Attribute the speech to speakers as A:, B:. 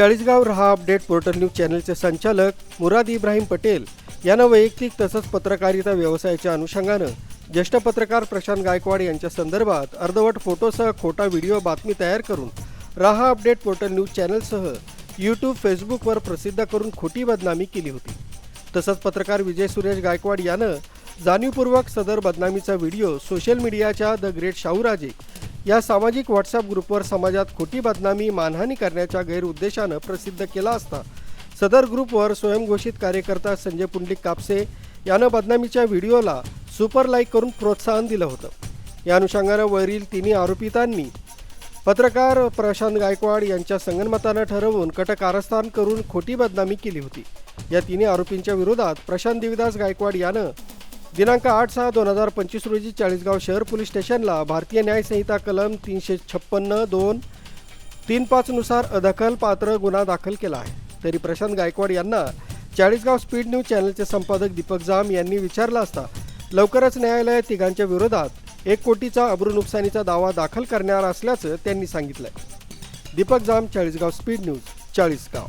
A: चाळीसगाव रहा update portal news चॅनलचे संचालक मुराद इब्राहिम पटेल यांना वैयक्तिक तसंच पत्रकारिता व्यवसायाच्या अनुषंगानं ज्येष्ठ पत्रकार प्रशांत गायकवाड यांच्या संदर्भात अर्धवट फोटोसह खोटा व्हिडिओ बातमी तयार करून राहा अपडेट पोर्टल न्यूज चॅनलसह यूट्यूब फेसबुकवर प्रसिद्ध करून खोटी बदनामी केली होती. तसंच पत्रकार विजय सुरेश गायकवाड यानं जाणीवपूर्वक सदर बदनामीचा व्हिडिओ सोशल मीडियाच्या द ग्रेट शाहूराजे या सामाजिक व्हॉट्सअप ग्रुपवर समाजात खोटी बदनामी मानहानी करण्याच्या गैरउद्देशानं प्रसिद्ध केला असता सदर ग्रुपवर स्वयंघोषित कार्यकर्ता संजय पुंडलिक कापसे यानं बदनामीच्या व्हिडिओला सुपर लाईक करून प्रोत्साहन दिलं होतं. या अनुषंगानं वरील तिन्ही आरोपितांनी पत्रकार प्रशांत गायकवाड यांच्या संगनमतानं ठरवून कटकारस्थान करून खोटी बदनामी केली होती. या तिन्ही आरोपींच्या विरोधात प्रशांत देविदास गायकवाड यानं दिनांक आठ सहा दोन हजार पंचवीस रोजी चाळीसगाव शहर पोलीस स्टेशनला भारतीय न्यायसंहिता कलम तीनशे छप्पन्न दोन तीन पाचनुसार अदखल पात्र गुन्हा दाखल केला आहे. तरी प्रशांत गायकवाड यांना चाळीसगाव स्पीड न्यूज चॅनलचे संपादक दीपक जाम यांनी विचारला असता लवकरच न्यायालयात तिघांच्या विरोधात एक कोटीचा अब्रू नुकसानीचा दावा दाखल करणार असल्याचं त्यांनी सांगितलं दीपक जाम चाळीसगाव स्पीड न्यूज चाळीसगाव.